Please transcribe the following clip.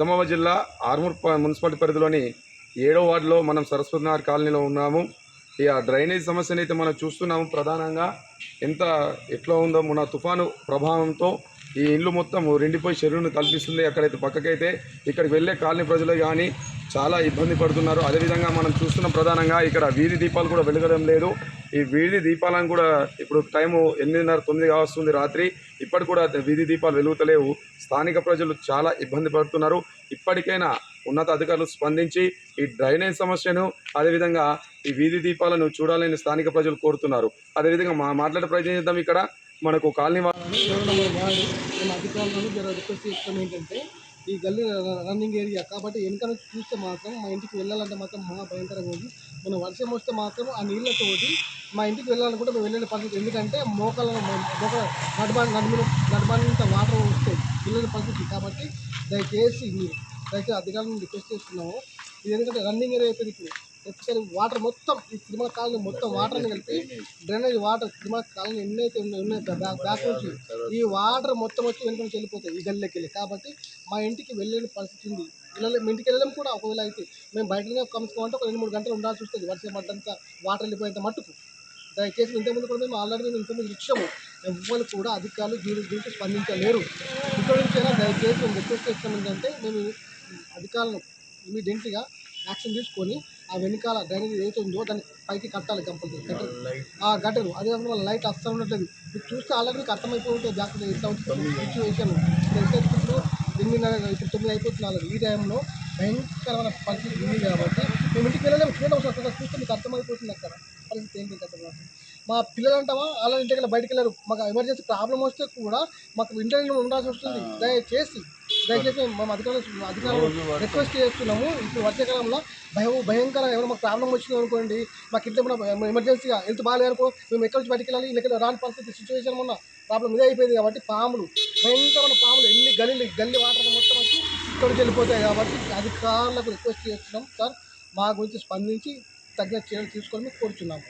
నిజామాబాద్ జిల్లా ఆర్మూర్ మున్సిపాలిటీ పరిధిలోని ఏడో వార్డులో మనం సరస్వతి నగర్ కాలనీలో ఉన్నాము. ఈ డ్రైనేజ్ సమస్యను అయితే మనం చూస్తున్నాము ప్రధానంగా. ఎంత ఎట్లా ఉందో మన తుఫాను ప్రభావంతో ఈ ఇల్లు మొత్తం రెండిపోయి చెరువును కల్పిస్తుంది అక్కడైతే పక్కకైతే. ఇక్కడికి వెళ్ళే కాలనీ ప్రజలు కానీ చాలా ఇబ్బంది పడుతున్నారు. అదేవిధంగా మనం చూస్తున్న ప్రధానంగా ఇక్కడ వీధి దీపాలు కూడా వెలగడం లేదు. ఈ వీధి దీపాలను కూడా ఇప్పుడు టైము ఎనిమిదిన్నర తొమ్మిది వస్తుంది రాత్రి. ఇప్పటి కూడా వీధి దీపాలు వెలుగుతలేవు. స్థానిక ప్రజలు చాలా ఇబ్బంది పడుతున్నారు. ఇప్పటికైనా ఉన్నత అధికారులు స్పందించి ఈ డ్రైనేజ్ సమస్యను అదేవిధంగా ఈ వీధి దీపాలను చూడాలని స్థానిక ప్రజలు కోరుతున్నారు. అదేవిధంగా మా మాట్లాడే ప్రయత్నం చేద్దాం ఇక్కడ. మనకు కాలనీ అధికారులను ఏంటంటే ఈ గల్లీ రన్నింగ్ ఏరియా కాబట్టి వెనక నుంచి చూస్తే మాత్రం మా ఇంటికి వెళ్ళాలంటే మాత్రం మహా భయంకరంగా ఉంది. మన వర్షం వస్తే మాత్రం ఆ నీళ్ళతోటి మా ఇంటికి వెళ్ళాలనుకుంటే మేము వెళ్ళే పరిస్థితి. ఎందుకంటే మోకాల మోక నడబాని నడుము నడబానింత వాటర్ వస్తాయి. వెళ్ళని పరిస్థితి కాబట్టి దయచేసి దయచేసి అధికారులను రిక్వెస్ట్ చేస్తున్నాము. ఇది ఎందుకంటే రన్నింగ్ ఏరియా అయిపోయింది ఇప్పుడు. ఒకసారి వాటర్ మొత్తం ఈ తిరుమల కాలనీ మొత్తం వాటర్ని కలిపి డ్రైనేజ్ వాటర్ తిరుమల కాలనీ ఎన్నైతే ఉన్నాయి ఉన్నాయి బ్యాక్ నుంచి ఈ వాటర్ మొత్తం వచ్చి వెనుక నుంచి వెళ్ళిపోతాయి ఈ గల్లీకి వెళ్ళి. కాబట్టి మా ఇంటికి వెళ్ళలేని పరిస్థితి ఉంది. వెళ్ళలే మీ ఇంటికి వెళ్ళడం కూడా ఒకవేళ అయితే. మేము బయటనే కమ్ముకోమంటే ఒక రెండు మూడు గంటలు ఉండాల్సి వస్తుంది. వర్షం పడ్డంత వాటర్ వెళ్ళిపోయేంత మట్టుకు. దయచేసి ఇంతకుముందు కూడా మేము ఆల్రెడీ మేము ఇంతకుముందు ఇచ్చాము. ఎవ్వరు కూడా అధికారులు దీని గురించి స్పందించలేరు. ఇక్కడ నుంచైనా దయచేసి మేము రిక్వెస్ట్ చేస్తాం ఏంటంటే మేము అధికారులను ఇమీడియట్గా యాక్షన్ తీసుకొని ఆ వెనకాల డ్రైనేజ్ ఏదైతే ఉందో దాన్ని పైకి కట్టాలి కంపల్సరీ. గటర్ ఆ గటరు అదే కాకుండా లైట్ అస్సలు ఉండట్లేదు. మీరు చూస్తే ఆల్రెడీ మీకు అర్థమైపోయి ఉంటుంది జాగ్రత్త ఇట్లా ఉంటుంది సిచ్యువేషన్ ఇప్పుడు ఎనిమిదిన్నర ఇప్పుడు తొమ్మిది అయిపోతుంది ఆల్రెడీ. ఈ టైంలో భయంకరమైన పరిస్థితి ఉంది కాబట్టి మేము ఇంటికి వెళ్ళలేము. చూడడం అక్కడ చూస్తే మీకు అర్థమైపోతుంది అక్కడ. పరిస్థితి ఏంటి అక్కడ మా పిల్లలు అంటావా అలా ఇంటికి బయటికి వెళ్ళరు. మాకు ఎమర్జెన్సీ ప్రాబ్లం వస్తే కూడా మాకు ఇంటర్వ్యూలో ఉండాల్సి వస్తుంది. దయచేసి దయచేసి మేము అధికారులు అధికారులు రిక్వెస్ట్ చేస్తున్నాము. ఇప్పుడు వర్షాకాలంలో భయం భయంకర ఎవరైనా మాకు ప్రాబ్లం వచ్చింది అనుకోండి మాకు ఇంట్లో ఏమైనా ఎమర్జెన్సీగా హెల్త్ బాగాలేనుకో మేము ఎక్కడి నుంచి బయటికి వెళ్ళాలి ఇక్కడ రాని పరిస్థితి సిచ్యువేషన్ ఉన్న ప్రాబ్లం ఇదే అయిపోయింది కాబట్టి పాములు భయంకరమైన పాములు ఎన్ని గల్లీలు గల్లీ వాటర్ మొత్తం వచ్చి ఇక్కడ నుంచి వెళ్ళిపోతాయి కాబట్టి అధికారులకు రిక్వెస్ట్ చేస్తున్నాం సార్. మా గురించి స్పందించి తగిన చర్యలు తీసుకొని కోరుచున్నాము.